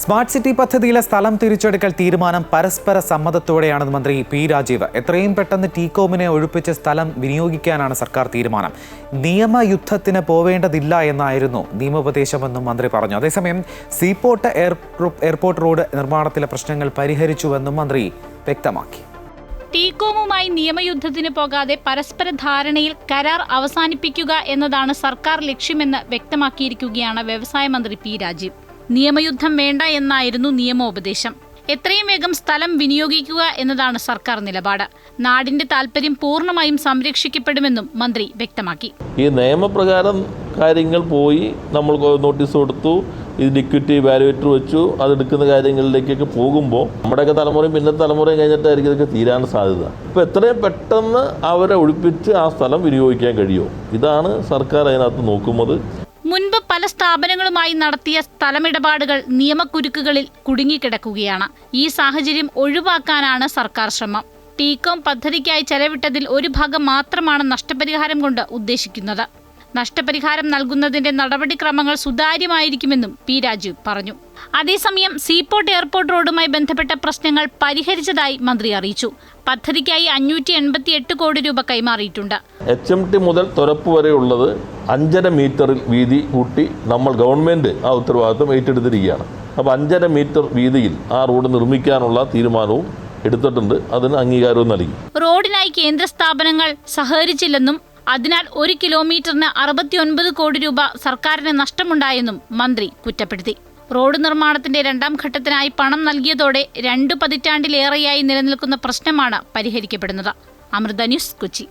Smart city പദ്ധതിയിലെ സ്ഥലം തിരിച്ചെടുക്കൽ തീരുമാനം പരസ്പര സമ്മതത്തോടെയാണെന്ന് മന്ത്രി പി രാജീവ്. എത്രയും പെട്ടെന്ന് ടീകോമിനെ ഒഴിപ്പിച്ച് സ്ഥലം വിനിയോഗിക്കാനാണ് സർക്കാർ തീരുമാനം. നിയമയുദ്ധത്തിന് പോവേണ്ടതില്ല എന്നായിരുന്നു നിയമോപദേശമെന്നും മന്ത്രി പറഞ്ഞു. അതേസമയം സീപോർട്ട് എയർപോർട്ട് റോഡ് നിർമ്മാണത്തിലെ പ്രശ്നങ്ങൾ പരിഹരിച്ചുവെന്നും മന്ത്രി വ്യക്തമാക്കി. ടീകോമുമായി നിയമയുദ്ധത്തിന് പോകാതെ പരസ്പര ധാരണയിൽ കരാർ അവസാനിപ്പിക്കുക എന്നതാണ് സർക്കാർ ലക്ഷ്യമെന്ന് വ്യക്തമാക്കിയിരിക്കുകയാണ് വ്യവസായ മന്ത്രി പി രാജീവ്. നിയമയുദ്ധം വേണ്ട എന്നായിരുന്നു നിയമോപദേശം. എത്രയും വേഗം സ്ഥലം വിനിയോഗിക്കുക എന്നതാണ് സർക്കാർ നിലപാട്. നാടിന്റെ താല്പര്യം പൂർണമായും സംരക്ഷിക്കപ്പെടുമെന്നും മന്ത്രി വ്യക്തമാക്കി. ഈ നിയമപ്രകാരം കാര്യങ്ങൾ പോയി നമ്മൾ നോട്ടീസ് കൊടുത്തു ഇത് ലിക്വിറ്റി വാലുവേറ്റർ വെച്ചു അതെടുക്കുന്ന കാര്യങ്ങളിലേക്കൊക്കെ പോകുമ്പോൾ നമ്മുടെയൊക്കെ തലമുറയും പിന്നെ തലമുറയും കഴിഞ്ഞിട്ടായിരിക്കും ഇതൊക്കെ തീരാൻ സാധ്യത. അപ്പോൾ എത്രയും പെട്ടെന്ന് അവരെ ഒഴിപ്പിച്ച് ആ സ്ഥലം വിനിയോഗിക്കാൻ കഴിയുമോ? ഇതാണ് സർക്കാർ അതിനകത്ത് നോക്കുന്നത്. മുൻപ് പല സ്ഥാപനങ്ങളുമായി നടത്തിയ സ്ഥലമിടപാടുകൾ നിയമക്കുരുക്കുകളിൽ കുടുങ്ങിക്കിടക്കുകയാണ്. ഈ സാഹചര്യം ഒഴിവാക്കാനാണ് സർക്കാർ ശ്രമം. ടീകോം പദ്ധതിക്കായി ചെലവിട്ടതിൽ ഒരു ഭാഗം മാത്രമാണ് നഷ്ടപരിഹാരം കൊണ്ട് ഉദ്ദേശിക്കുന്നത്. നഷ്ടപരിഹാരം നൽകുന്നതിന്റെ നടപടിക്രമങ്ങൾ സുതാര്യമായിരിക്കുമെന്നും പി രാജു പറഞ്ഞു. അതേസമയം സീപോർട്ട് എയർപോർട്ട് റോഡുമായി ബന്ധപ്പെട്ട പ്രശ്നങ്ങൾ പരിഹരിച്ചതായി മന്ത്രി അറിയിച്ചു. പദ്ധതിക്കായി അഞ്ഞൂറ്റി എൺപത്തി എട്ട് കോടി രൂപ കൈമാറിയിട്ടുണ്ട്. എച്ച് എം ടി മുതൽ തുരപ്പ് വരെയുള്ളത് അഞ്ചര മീറ്ററിൽ വീതി കൂട്ടി നമ്മൾ ഗവൺമെന്റ് ആ ഉത്തരവാദിത്വം ഏറ്റെടുത്തിരിക്കുകയാണ്. അപ്പോൾ അഞ്ചര മീറ്റർ വീതിയിൽ ആ റോഡ് നിർമ്മിക്കാനുള്ള തീരുമാനവും എടുത്തിട്ടുണ്ട്. അതിന് അംഗീകാരവും നൽകി. റോഡിനായി കേന്ദ്ര സ്ഥാപനങ്ങൾ സഹകരിച്ചില്ലെന്നും അതിനാൽ ഒരു കിലോമീറ്ററിന് അറുപത്തിയൊൻപത് കോടി രൂപ സർക്കാരിന് നഷ്ടമുണ്ടായെന്നും മന്ത്രി കുറ്റപ്പെടുത്തി. റോഡ് നിർമ്മാണത്തിന്റെ രണ്ടാം ഘട്ടത്തിനായി പണം നൽകിയതോടെ രണ്ടു പതിറ്റാണ്ടിലേറെയായി നിലനിൽക്കുന്ന പ്രശ്നമാണ് പരിഹരിക്കപ്പെടുന്നത്. അമൃത ന്യൂസ് കൊച്ചി.